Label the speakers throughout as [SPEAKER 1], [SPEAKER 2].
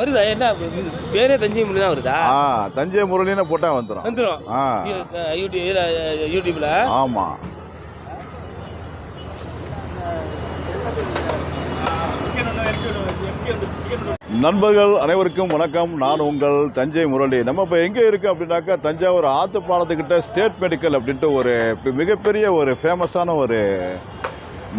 [SPEAKER 1] வருதா? என்ன பேரே தஞ்சை மொழி தான் வருதா?
[SPEAKER 2] ஆ தஞ்சை முரளின்னு போட்டால் வந்துடும்
[SPEAKER 1] வந்துடும்
[SPEAKER 2] ஆ.
[SPEAKER 1] யூடியூப்ல?
[SPEAKER 2] ஆமாம் நண்பர்கள் அனைவருக்கும் வணக்கம். நான் உங்கள் தஞ்சை முரளி. நம்ம இப்போ எங்கே இருக்குது அப்படின்னாக்கா தஞ்சாவூர் ஆத்து பாலத்துக்கிட்ட ஸ்டேட் மெடிக்கல் அப்படின்ட்டு ஒரு மிகப்பெரிய ஒரு ஃபேமஸான ஒரு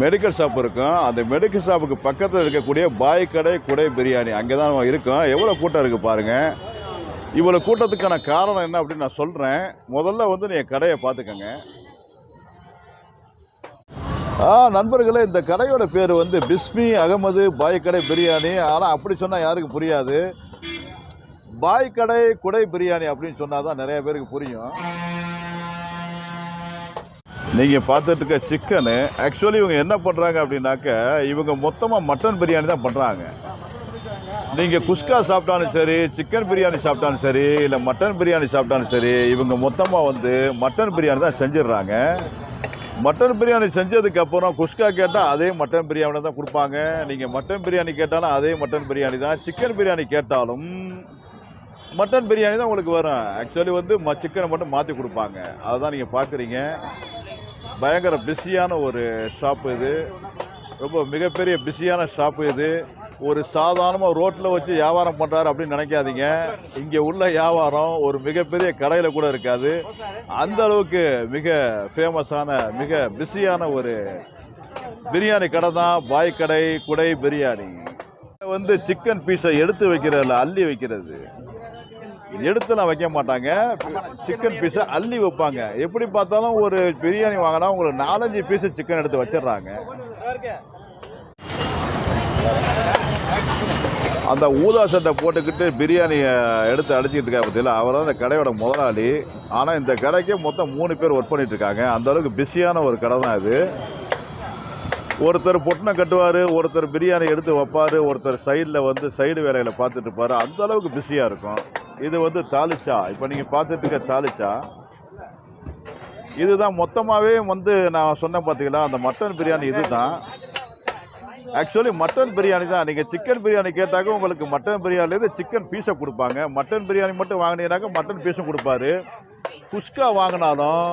[SPEAKER 2] மெடிக்கல் ஷாப் இருக்கும். அந்த மெடிக்கல் ஷாப்புக்கு பக்கத்தில் இருக்கக்கூடிய பாய் கடை குடை பிரியாணி அங்கே தான் இருக்கும். இருக்கோம் எவ்வளோ கூட்டம் இருக்குது பாருங்கள் இவ்வளோ கூட்டத்துக்கான காரணம் என்ன அப்படின்னு நான் சொல்கிறேன் முதல்ல வந்து நீங்கள் கடையை பார்த்துக்கோங்க. ஆ நண்பர்களே இந்த கடையோட பேர் வந்து பிஸ்மி அகமது பாய் கடை பிரியாணி. ஆனால் அப்படி சொன்னால் யாருக்கு புரியாது? பாய் கடை குடை பிரியாணி அப்படின்னு சொன்னால் தான் நிறைய பேருக்கு புரியும். நீங்கள் பார்த்துட்டு இருக்க சிக்கனு ஆக்சுவலி இவங்க என்ன பண்ணுறாங்க அப்படின்னாக்க இவங்க மொத்தமாக மட்டன் பிரியாணி தான் பண்ணுறாங்க நீங்கள் குஸ்கா சாப்பிட்டாலும் சரி சிக்கன் பிரியாணி சாப்பிட்டாலும் சரி இல்லை மட்டன் பிரியாணி சாப்பிட்டாலும் சரி இவங்க மொத்தமாக வந்து மட்டன் பிரியாணி தான் செஞ்சிடுறாங்க. மட்டன் பிரியாணி செஞ்சதுக்கப்புறம் குஷ்கா குஸ்கா கேட்டால் அதே மட்டன் பிரியாணி தான் கொடுப்பாங்க. நீங்கள் மட்டன் பிரியாணி கேட்டாலும் அதே மட்டன் பிரியாணி தான். சிக்கன் பிரியாணி கேட்டாலும் மட்டன் பிரியாணி தான் உங்களுக்கு வரும். ஆக்சுவலி வந்து ம சிக்கனை மட்டும் மாற்றி கொடுப்பாங்க. அதுதான் நீங்கள் பார்க்குறீங்க. பயங்கர பிஸியான ஒரு ஷாப்பு இது. ரொம்ப மிகப்பெரிய பிஸியான ஷாப்பு இது. ஒரு சாதாரணமாக ரோட்டில் வச்சு வியாபாரம் பண்ணுறாரு அப்படின்னு நினைக்காதீங்க. இங்கே உள்ள வியாபாரம் ஒரு மிகப்பெரிய கடையில் கூட இருக்காது. அந்த அளவுக்கு மிக ஃபேமஸான மிக பிஸியான ஒரு பிரியாணி கடை தான் பாய் கடை குடை பிரியாணி வந்து சிக்கன் பீஸை எடுத்து வைக்கிறதில்ல அள்ளி வைக்கிறது. எடுத்துலாம் வைக்க மாட்டாங்க. சிக்கன் பீஸை அள்ளி வைப்பாங்க. எப்படி பார்த்தாலும் ஒரு பிரியாணி வாங்கினா உங்களுக்கு நாலஞ்சு பீஸ் சிக்கன் எடுத்து வச்சிடுறாங்க. அந்த ஊதா சட்டை போட்டுக்கிட்டு பிரியாணியை எடுத்து அடிச்சிக்கிட்டு இருக்கா பார்த்தீங்களா? அவர் தான் அந்த கடையோட முதலாளி. ஆனால் இந்த கடைக்கே மொத்தம் மூணு பேர் ஒர்க் பண்ணிகிட்ருக்காங்க இருக்காங்க. பிஸியான ஒரு கடை தான் இது. ஒருத்தர் பொட்டனை கட்டுவார் ஒருத்தர் பிரியாணி எடுத்து வைப்பார் ஒருத்தர் சைடில் வந்து சைடு வேலைகளை பார்த்துட்டு இருப்பார். அந்த அளவுக்கு பிஸியாக இருக்கும். இது வந்து தாலிச்சா இப்போ நீங்கள் பார்த்துட்டு இருக்க தாலிச்சா இதுதான் மொத்தமாகவே வந்து நான் சொன்னேன் பார்த்தீங்களா அந்த மட்டன் பிரியாணி இதுதான். ஆக்சுவலி மட்டன் பிரியாணி தான். நீங்கள் சிக்கன் பிரியாணி கேட்டாக்க உங்களுக்கு மட்டன் பிரியாணிலேருந்து சிக்கன் பீஸை கொடுப்பாங்க. மட்டன் பிரியாணி மட்டும் வாங்கினீங்கனாக்க மட்டன் பீஸும் கொடுப்பாரு. குஸ்கா வாங்கினாலும்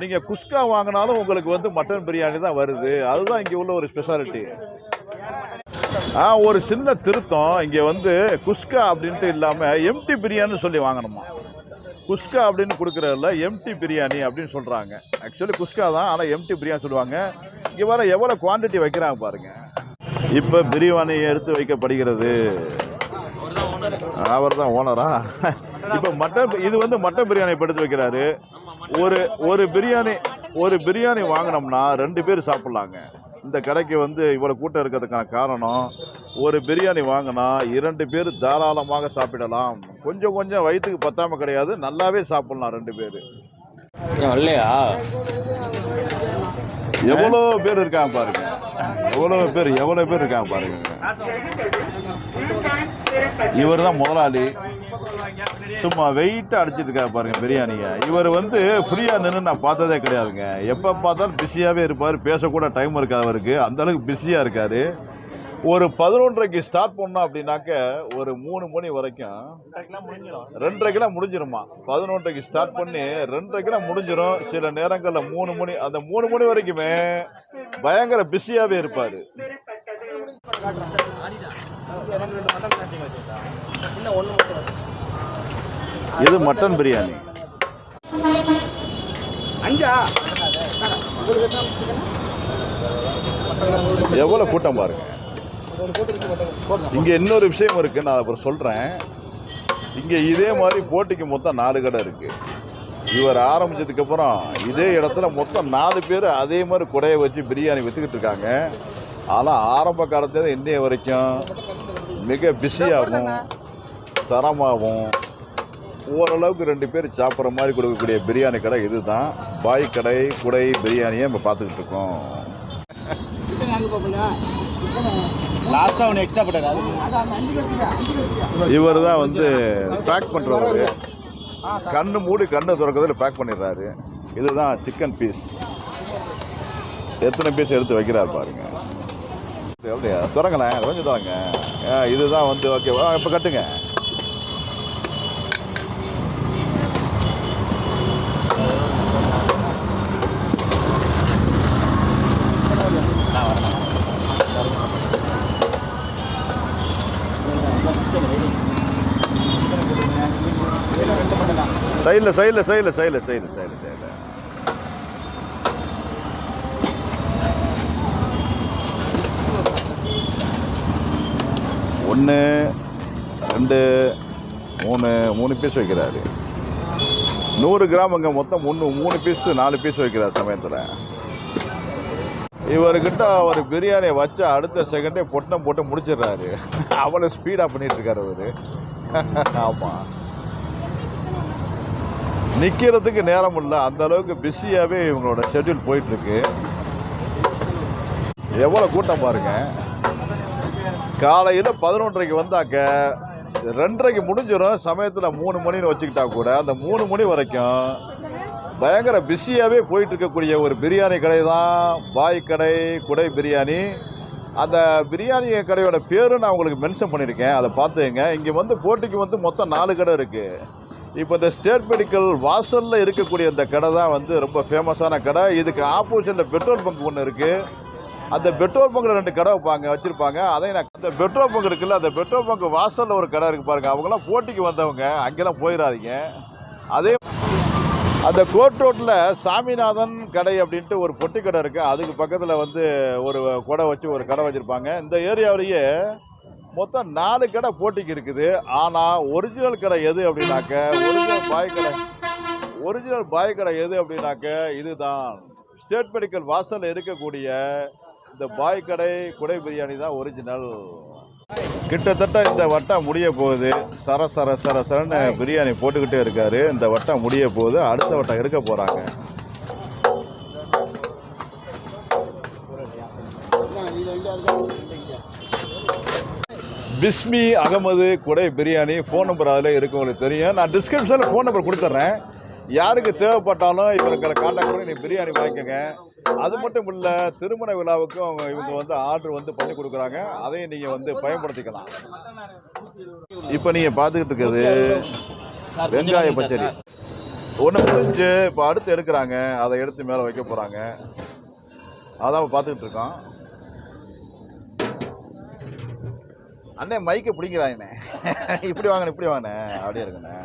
[SPEAKER 2] நீங்கள் குஸ்கா வாங்கினாலும் உங்களுக்கு வந்து மட்டன் பிரியாணி தான் வருது. அதுதான் இங்கே உள்ள ஒரு ஸ்பெஷாலிட்டி ஆ ஒரு சின்ன திருத்தம். இங்கே வந்து குஸ்கா அப்படின்ட்டு இல்லாமல் எம்டி பிரியாணின்னு சொல்லி வாங்கணுமா? குஸ்கா அப்படின்னு கொடுக்குறதில்ல எம்டி பிரியாணி அப்படின்னு சொல்கிறாங்க ஆக்சுவலி குஸ்கா தான் ஆனால் எம்டி பிரியாணி சொல்லுவாங்க. இங்கே வர எவ்வளோ குவாண்டிட்டி வைக்கிறாங்க பாருங்கள் இப்போ பிரியாணி எடுத்து வைக்கப்படுகிறது. அவர் தான் ஓனரா இப்போ மட்டன் இது வந்து மட்டன் பிரியாணி எடுத்து வைக்கிறாரு ஒரு ஒரு பிரியாணி ஒரு பிரியாணி வாங்கினோம்னா ரெண்டு பேர் சாப்பிட்லாங்க. இந்த கடைக்கு வந்து இவ்வளோ கூட்டம் இருக்கிறதுக்கான காரணம் ஒரு பிரியாணி வாங்கினா இரண்டு பேர் தாராளமாக சாப்பிடலாம். கொஞ்சம் கொஞ்சம் வயிற்றுக்கு பத்தாம கிடையாது நல்லாவே சாப்பிடலாம் ரெண்டு பேர்.
[SPEAKER 1] இல்லையா
[SPEAKER 2] எவ்வளோ பேர் இருக்காங்க பாருங்க. எவ்வளோ பேர் எவ்வளோ பேர் இருக்காங்க பாருங்க. இவர் தான் முதலாளி. சும்மா வெயிட்டாக அடிச்சிட்டு இருக்காரு பாருங்க பிரியாணியை. இவர் வந்து ஃப்ரீயாக நின்று நான் பார்த்ததே கிடையாதுங்க. எப்போ பார்த்தாலும் பிஸியாகவே இருப்பார். பேசக்கூட டைம் இருக்காது அவருக்கு. அந்த அளவுக்கு பிஸியாக இருக்காரு. ஒரு பதினொன்றரைக்கு ஸ்டார்ட் பண்ணோம் அப்படின்னாக்க ஒரு மூணு மணி வரைக்கும் ரெண்டரை கிலோ முடிஞ்சிருமா? பதினொன்றைக்கு ஸ்டார்ட் பண்ணி ரெண்டரை கிலோ முடிஞ்சிரும். சில நேரங்களில் மூணு மணி அந்த மூணு மணி வரைக்குமே பயங்கர பிஸியாகவே இருப்பார். இது மட்டன் பிரியாணி. எவ்வளோ கூட்டம் பாருங்க இங்கே இன்னொரு விஷயம் இருக்கு நான் அப்புறம் சொல்கிறேன் இங்கே இதே மாதிரி போட்டிக்கு மொத்தம் நாலு கடை இருக்கு. இவர் ஆரம்பிச்சதுக்கு அப்புறம் இதே இடத்துல மொத்தம் நாலு பேர் அதே மாதிரி குடையை வச்சு பிரியாணி விற்றுக்கிட்டு இருக்காங்க. ஆனால் ஆரம்ப காலத்துல இன்னைய வரைக்கும் மிக பிஸியாகவும் தரமாகவும் ஓரளவுக்கு ரெண்டு பேர் சாப்பிட்ற மாதிரி கொடுக்கக்கூடிய பிரியாணி கடை இதுதான். பாய் கடை குடை பிரியாணியை நம்ம பார்த்துக்கிட்டு இருக்கோம்.
[SPEAKER 1] லாஸ்டா ஒன்று எக்ஸ்ட்ரா போட்டாரு
[SPEAKER 2] இவர் தான் வந்து பேக் பண்ணுறவர் கண்ணு மூடி கண்ணை திறக்கிறதுல பேக் பண்ணிடுறாரு. இதுதான் சிக்கன் பீஸ் எத்தனை பீஸ் எடுத்து வைக்கிறார் பாருங்க. அப்படியா திறங்களேன் கொஞ்சம் திறங்க. ஆ, இதுதான் வந்து ஓகேவா இப்போ கட்டுங்க. சைடில் சைடில் சைடில் சைடில் சைடில் சைடில் சைடில். ஒன்று ரெண்டு மூணு மூணு பீஸ் வைக்கிறாரு. நூறு கிராம் அங்கே மொத்தம் ஒன்று மூணு பீஸ் நாலு பீஸ் வைக்கிறார் சமயத்தில். இவர்கிட்ட அவர் பிரியாணியை வச்சு அடுத்த செகண்டே பொட்டம் போட்டு முடிச்சிடுறாரு. அவ்வளோ ஸ்பீடாக பண்ணிட்டு அவர். ஆமாம் நிற்கிறதுக்கு நேரம் இல்லை. அந்தளவுக்கு பிஸியாகவே இவங்களோட ஷெட்யூல் போயிட்டுருக்கு எவ்வளோ கூட்டம் பாருங்கள் காலையில் பதினொன்றரைக்கு வந்தாக்க ரெண்டரைக்கு முடிஞ்சிடும். சமயத்தில் மூணு மணின்னு வச்சுக்கிட்டா கூட அந்த மூணு மணி வரைக்கும் பயங்கர பிஸியாகவே போயிட்டு இருக்கக்கூடிய ஒரு பிரியாணி கடை தான். பாய் கடை குடை பிரியாணி. அந்த பிரியாணி கடையோட பேரும் நான் உங்களுக்கு மென்ஷன் பண்ணியிருக்கேன். அதை பார்த்துங்க இங்கே வந்து போட்டிக்கு வந்து மொத்தம் நாலு கடை இருக்குது இப்போ இந்த ஸ்டேட் மெடிக்கல் வாசலில் இருக்கக்கூடிய இந்த கடை தான் வந்து ரொம்ப ஃபேமஸான கடை. இதுக்கு ஆப்போசிட்டில் பெட்ரோல் பங்க் ஒன்று இருக்குது அந்த பெட்ரோல் பங்கில் ரெண்டு கடை வைப்பாங்க வச்சுருப்பாங்க. அதையும் நான் அந்த பெட்ரோல் பங்க் இருக்குல்ல அந்த பெட்ரோல் பங்க் வாசலில் ஒரு கடை இருக்குது பாருங்கள் அவங்களாம் போட்டிக்கு வந்தவங்க. அங்கெல்லாம் போயிடாதீங்க அதே அந்த கோர்ட் ரோட்டில் சாமிநாதன் கடை அப்படின்ட்டு ஒரு பொட்டி கடை இருக்குது அதுக்கு பக்கத்தில் வந்து ஒரு கொடை வச்சு ஒரு கடை வச்சுருப்பாங்க. இந்த ஏரியாவிலேயே மொத்தம் நாலு கடை போட்டிக்கு இருக்குது. ஆனால் ஒரிஜினல் கடை எது அப்படின்னாக்க ஒரிஜினல் பாய் கடை ஒரிஜினல் பாய் கடை எது அப்படின்னாக்க இதுதான். ஸ்டேட் மெடிக்கல் வாசலில் இருக்கக்கூடிய இந்த பாய் கடை குடை பிரியாணி தான் ஒரிஜினல் கிட்டத்தட்ட இந்த வட்டம் முடிய போகுது. சர சர சர சரன்னு பிரியாணி போட்டுக்கிட்டே இருக்காரு. இந்த வட்டம் முடிய போகுது. அடுத்த வட்டம் எடுக்க போறாங்க. பிஸ்மி அகமது குடை பிரியாணி ஃபோன் நம்பர் அதில் இருக்கு உங்களுக்கு தெரியும். நான் டிஸ்கிரிப்ஷனில் ஃபோன் நம்பர் கொடுத்துட்றேன் யாருக்கு தேவைப்பட்டாலும் இவர்களை காண்டாக்ட் பண்ணி நீங்கள் பிரியாணி வாங்கிக்கோங்க. அது மட்டும் இல்லை திருமண விழாவுக்கும் அவங்க இவங்க வந்து ஆர்டர் வந்து பண்ணி கொடுக்குறாங்க. அதையும் நீங்கள் வந்து பயன்படுத்திக்கலாம். இப்போ நீங்கள் பார்த்துக்கிட்டு இருக்கிறது வெங்காய பச்சடி. ஒன்று முடிஞ்சு இப்போ அடுத்து எடுக்கிறாங்க. அதை எடுத்து மேலே வைக்க போகிறாங்க அதான் பார்த்துக்கிட்டு இருக்கோம் அண்ணே மைக்கை பிடிக்கிறாங்கண்ணே இப்படி வாங்கண்ணே இப்படி வாங்கண்ணே. அப்படியே இருக்குண்ணே.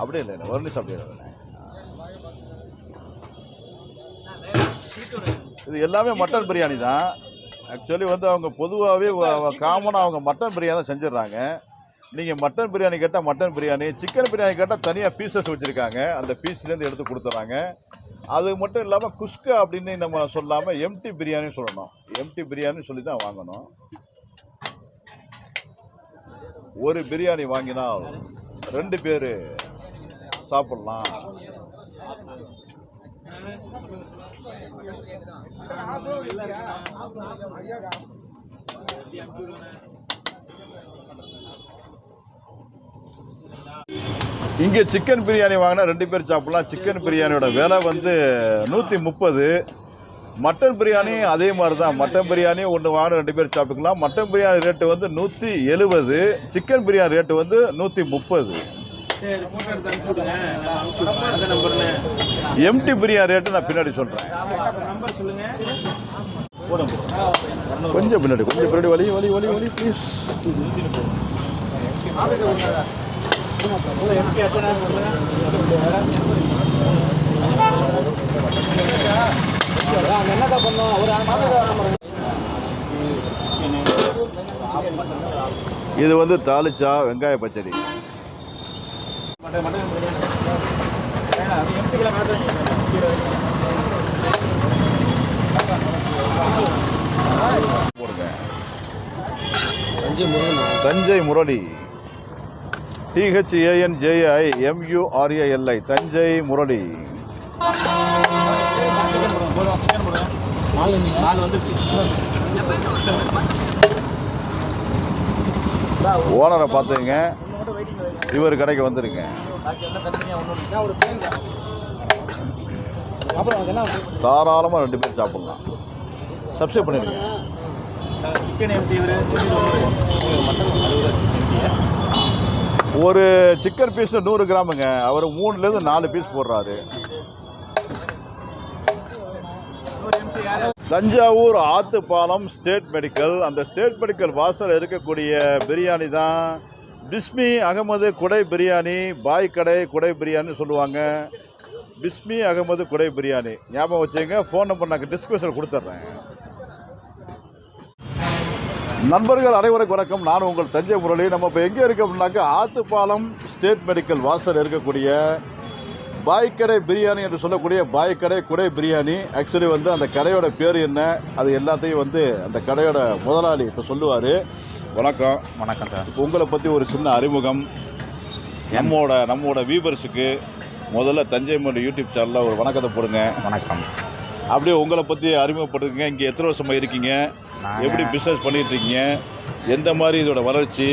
[SPEAKER 2] அப்படி இல்லைண்ணே ஒரு நிமிஷம் அப்படி இல்லை இது எல்லாமே மட்டன் பிரியாணி தான். ஆக்சுவலி வந்து அவங்க பொதுவாகவே காமனாக அவங்க மட்டன் பிரியாணி தான் செஞ்சிடுறாங்க. நீங்கள் மட்டன் பிரியாணி கேட்டால் மட்டன் பிரியாணி சிக்கன் பிரியாணி கேட்டால் தனியாக பீசஸ் வச்சுருக்காங்க. அந்த பீஸ்லேருந்து எடுத்து கொடுத்துட்றாங்க அது மட்டும் இல்லாமல் குஸ்கா அப்படின்னு நம்ம சொல்லாமல் எம்டி பிரியாணி சொல்லணும். எம்டி பிரியாணி சொல்லி தான் வாங்கணும். ஒரு பிரியாணி வாங்கினால் ரெண்டு பேர் சாப்பிட்லாம். இங்கே சிக்கன் பிரியாணி வாங்கினா ரெண்டு பேர் சாப்பிடலாம். சிக்கன் பிரியாணியோட விலை வந்து நூற்றி முப்பது. மட்டன் பிரியாணி அதே மாதிரி தான் மட்டன் பிரியாணி ஒன்று வாங்கினா ரெண்டு பேர் சாப்பிட்டுக்கலாம். மட்டன் பிரியாணி ரேட்டு வந்து நூற்றி எழுபது. சிக்கன் பிரியாணி ரேட்டு வந்து நூற்றி முப்பது. எம்டி பிரியா ரேட்டு நான் பின்னாடி சொல்கிறேன் கொஞ்சம் பின்னாடி கொஞ்சம் பின்னாடி வலி வலி வலி வலி ப்ளீஸ்
[SPEAKER 1] என்னக்கா பண்ணோம்
[SPEAKER 2] இது வந்து தாளிச்சா வெங்காய பச்சடி
[SPEAKER 1] மட்டன் மட்டன் எம்பிக்கெல்லாம்
[SPEAKER 2] போடுங்க
[SPEAKER 1] அஞ்சு Murugan
[SPEAKER 2] Thanjai Murali. T H A N J I M U R A L I Thanjai Murali. ஓனரை பார்த்துங்க இவர் கடைக்கு வந்துருங்க. தாராளமாக ரெண்டு பேர் சாப்பிட்லாம். சப்ஸ்கிரைப் பண்ணிடுங்க.
[SPEAKER 1] சிக்கன் ஒரு சிக்கன்
[SPEAKER 2] பீஸ் நூறு கிராமுங்க. அவர் மூணுலேருந்து நாலு பீஸ் போடுறாரு. தஞ்சாவூர் ஆத்துப்பாலம் ஸ்டேட் மெடிக்கல் அந்த ஸ்டேட் மெடிக்கல் வாசல் இருக்கக்கூடிய பிரியாணி தான் பிஸ்மி அகமது குடை பிரியாணி பாய் கடை குடை பிரியாணின்னு சொல்லுவாங்க. பிஸ்மி அகமது குடை பிரியாணி. ஞாபகம் வச்சுங்க ஃபோன் நம்பர் நான் டிஸ்கிரிப்ஷனில் கொடுத்துட்றேன் நண்பர்கள் அனைவருக்கும் வணக்கம். நான் உங்கள் தஞ்சை முரளி. நம்ம இப்போ எங்கே இருக்கு அப்படின்னாக்கா ஆத்துப்பாலம் ஸ்டேட் மெடிக்கல் வாசல் இருக்கக்கூடிய பாய்க்கடை பிரியாணி என்று சொல்லக்கூடிய பாய்க்கடை குடை பிரியாணி. ஆக்சுவலி வந்து அந்த கடையோட பேர் என்ன? அது எல்லாத்தையும் வந்து அந்த கடையோட முதலாளி இப்போ சொல்லுவார். வணக்கம்.
[SPEAKER 1] வணக்கம் சார்.
[SPEAKER 2] உங்களை பற்றி ஒரு சின்ன அறிமுகம். நம்மோட நம்மோட வீவர்ஸுக்கு முதல்ல தஞ்சை மொழி யூடியூப் சேனலில் ஒரு வணக்கத்தை போடுங்க.
[SPEAKER 1] வணக்கம்.
[SPEAKER 2] அப்படியே உங்களை பற்றி அறிமுகப்படுத்துங்க. இங்கே எத்தனை வருஷமாக இருக்கீங்க? எப்படி பிஸ்னஸ் பண்ணிட்டு இருக்கீங்க? எந்த மாதிரி இதோட வளர்ச்சி?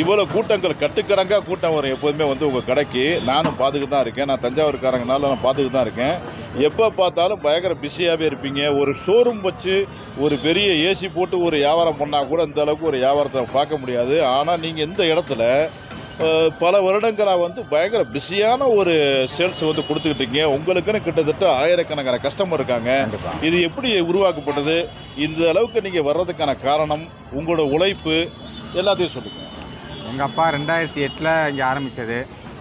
[SPEAKER 2] இவ்வளோ கூட்டங்கள் கட்டுக்கடங்காக கூட்டம் வரும் எப்போதுமே வந்து உங்கள் கடைக்கு. நானும் பார்த்துக்கிட்டு தான் இருக்கேன். நான் தஞ்சாவூர்காரங்கனால நான் பார்த்துக்கிட்டு தான் இருக்கேன். எப்போ பார்த்தாலும் பயங்கர பிஸியாகவே இருப்பீங்க. ஒரு ஷோரூம் வச்சு ஒரு பெரிய ஏசி போட்டு ஒரு வியாபாரம் பண்ணால் கூட இந்த அளவுக்கு ஒரு வியாபாரத்தை பார்க்க முடியாது. ஆனால் நீங்கள் இந்த இடத்துல பல வருடங்களாக வந்து பயங்கர பிஸியான ஒரு சேல்ஸ் வந்து கொடுத்துக்கிட்டு இருக்கீங்க. உங்களுக்குன்னு கிட்டத்தட்ட ஆயிரக்கணக்கான கஸ்டமர் இருக்காங்க. இது எப்படி உருவாக்கப்பட்டது? இந்த அளவுக்கு நீங்கள் வர்றதுக்கான காரணம் உங்களோட உழைப்பு எல்லாத்தையும் சொல்லுங்கள்
[SPEAKER 3] எங்கள் அப்பா ரெண்டாயிரத்தி எட்டில் இங்கே ஆரம்பித்தது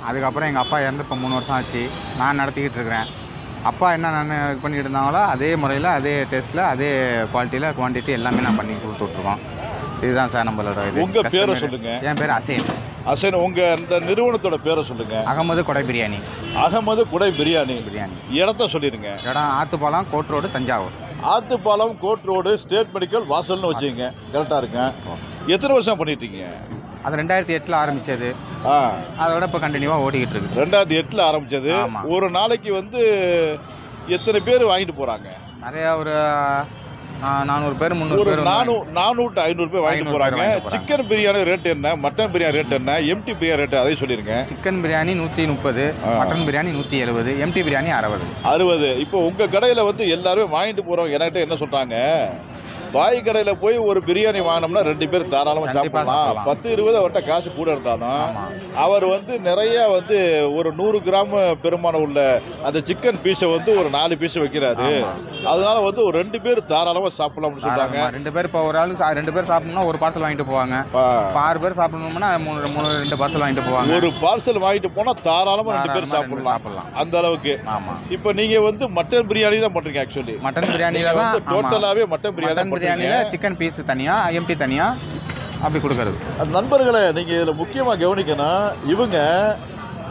[SPEAKER 3] அதுக்கப்புறம் எங்கள் அப்பா இறந்து இப்போ மூணு வருஷம் ஆச்சு. நான் நடத்திக்கிட்டு இருக்கிறேன். அப்பா என்ன நான் இது பண்ணிட்டு இருந்தாங்களோ அதே முறையில் அதே டேஸ்ட்டில் அதே குவாலிட்டியில் குவான்டிட்டி எல்லாமே நான் பண்ணி கொடுத்துட்ருக்கோம் இதுதான் சார் நம்மளோட இது.
[SPEAKER 2] உங்க பேரை
[SPEAKER 3] customer.
[SPEAKER 2] சொல்லுங்க.
[SPEAKER 3] என் பேர் அசீம்
[SPEAKER 2] அசன் உங்க இந்த நிறுவனத்தோட பேரை சொல்லுங்க.
[SPEAKER 3] அகமது கொடை பிரியாணி.
[SPEAKER 2] அகமது குடை பிரியாணி.
[SPEAKER 3] பிரியாணி.
[SPEAKER 2] இடத்த சொல்லிடுங்க
[SPEAKER 3] இடம் Aathupalam court road Thanjavur.
[SPEAKER 2] Aathupalam court road state medical வாசல்னு வச்சுங்க கரெக்டாக இருக்கேன் எத்தனை வருஷம் பண்ணிட்டீங்க?
[SPEAKER 3] அது ரெண்டாயிரத்தி எட்டில் ஆரம்பித்தது
[SPEAKER 2] ஆ.
[SPEAKER 3] அதோட இப்போ கண்டினியூவாக ஓடிக்கிட்டு இருக்குது.
[SPEAKER 2] ரெண்டாயிரத்தி எட்டில் ஆரம்பிச்சது.
[SPEAKER 3] ஆமா.
[SPEAKER 2] ஒரு நாளைக்கு வந்து எத்தனை பேர் வாங்கிட்டு போறாங்க?
[SPEAKER 3] நிறையா ஒரு நானூறு பேர் முந்நூறு பேர்
[SPEAKER 2] நானூறு டு ஐநூறு பேர் வாங்கிட்டு
[SPEAKER 3] 500 பேர்
[SPEAKER 2] போறாங்க
[SPEAKER 3] வாங்கிட்டு போறாங்க.
[SPEAKER 2] சிக்கன் பிரியாணி ரேட் என்ன மட்டன் பிரியாணி ரேட் என்ன எம்டி பிரியாணி ரேட் அதையும் சொல்லிருங்க
[SPEAKER 3] சிக்கன் பிரியாணி நூற்றி முப்பது. மட்டன் பிரியாணி நூற்றி எழுபது எம்டி பிரியாணி அறுபது
[SPEAKER 2] அறுபது இப்போ உங்க கடையில வந்து எல்லாருமே வாங்கிட்டு போறவங்க என்கிட்ட என்ன சொல்றாங்க பாய் கடையில போய் ஒரு பிரியாணி வாங்கினோம்னா ரெண்டு பேர் தாராளமா
[SPEAKER 3] கண்டிப்பா
[SPEAKER 2] சாப்பிடலாம். பத்து இருபது அவர்கிட்ட காசு கூட இருந்தாலும். அவர் வந்து நிறைய வந்து ஒரு நூறு கிராம் பெருமானம் உள்ள அந்த சிக்கன் பீஸை வந்து ஒரு நாலு பீஸ் வைக்கிறாரு. அதனால வந்து ஒரு ரெண்டு பேர் தாராளமா சாப்பிடலாம்னு சொல்றாங்க.
[SPEAKER 3] ஆமா, ரெண்டு பேர் இப்போ ஒரு ஆளுக்கு ரெண்டு பேர் சாப்பிடணும்னா ஒரு பார்சல் வாங்கிட்டு போவாங்க. ஆறு பேர் சாப்பிடணும்னா மூணு மூணு ரெண்டு பார்சல் வாங்கிட்டு போவாங்க.
[SPEAKER 2] ஒரு பார்சல் வாங்கிட்டு போனா தாராளமா ரெண்டு பேர் சாப்பிடலாம்.
[SPEAKER 3] சாப்பிடலாம்.
[SPEAKER 2] அந்த அளவுக்கு.
[SPEAKER 3] ஆமா.
[SPEAKER 2] இப்போ நீங்க வந்து மட்டன் பிரியாணி தான் பண்றீங்க ஆக்சுவலி
[SPEAKER 3] மட்டன் பிரியாணியில தான் ஆமா.
[SPEAKER 2] டோட்டலாவே மட்டன் பிரியாணி தான்
[SPEAKER 3] பிரியாணியில சிக்கன் பீஸ் தனியா எம்டி தனியா அப்படி கொடுக்கறது.
[SPEAKER 2] நண்பர்களே நீங்க இதுல முக்கியமா கவனிக்கணும் இவங்க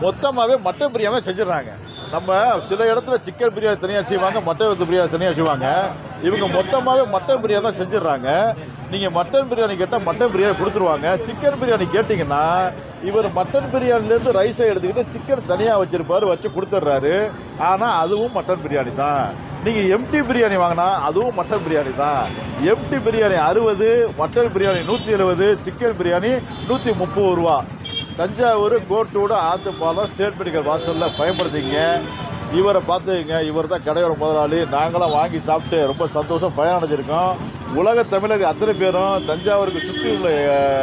[SPEAKER 2] மொத்தமாவே மட்டன் பிரியாணி செஞ்சிடறாங்க. நம்ம சில இடத்துல சிக்கன் பிரியாணி தனியாக செய்வாங்க மட்டன் பிரியாணி தனியாக செய்வாங்க. இவங்க மொத்தமாகவே மட்டன் பிரியாணி தான் செஞ்சிடறாங்க. நீங்கள் மட்டன் பிரியாணி கேட்டால் மட்டன் பிரியாணி கொடுத்துருவாங்க. சிக்கன் பிரியாணி கேட்டிங்கன்னா இவர் மட்டன் பிரியாணிலேருந்து ரைஸை எடுத்துக்கிட்டு சிக்கன் தனியாக வச்சுருப்பாரு வச்சு கொடுத்துட்றாரு. ஆனால் அதுவும் மட்டன் பிரியாணி தான். நீங்கள் எம்டி பிரியாணி வாங்கினா அதுவும் மட்டன் பிரியாணி தான். எம்டி பிரியாணி அறுபது மட்டன் பிரியாணி நூற்றி எழுபது சிக்கன் பிரியாணி நூற்றி முப்பது ரூபா. தஞ்சாவூர் கோட்டூடு ஆத்துப்பாலம் ஸ்டேட் மெடிக்கல் வாசலில் பயன்படுத்திங்க. இவரை பார்த்துக்கங்க இவர் தான் கடையோட முதலாளி. நாங்களாம் வாங்கி சாப்பிட்டு ரொம்ப சந்தோஷம் பயனடைஞ்சிருக்கோம் உலக தமிழர்கள் அத்தனை பேரும் தஞ்சாவூருக்கு சுற்றி உள்ள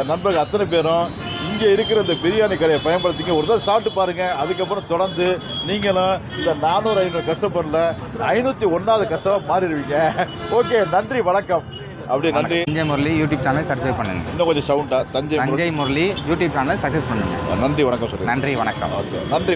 [SPEAKER 2] நண்பர்கள் அத்தனை பேரும் இங்கே இருக்கிற இந்த பிரியாணி கடையை பயன்படுத்திங்க. ஒரு தான் சாப்பிட்டு பாருங்கள் அதுக்கப்புறம் தொடர்ந்து நீங்களும் இந்த நானூறு ஐநூறு கஷ்டப்படல ஐநூற்றி ஒன்றாவது கஷ்டமாக மாறிடுவீங்க. ஓகே நன்றி வணக்கம். அப்படியே நன்றி.
[SPEAKER 3] Thanjai Murali YouTube channel subscribe பண்ணுங்க.
[SPEAKER 2] இன்னும் கொஞ்சம் சவுண்டா Thanjai
[SPEAKER 3] Thanjai Murali YouTube channel success பண்ணுங்க.
[SPEAKER 2] நன்றி வணக்கம் சொல்லுங்கள்
[SPEAKER 3] நன்றி வணக்கம்.
[SPEAKER 2] ஓகே நன்றி.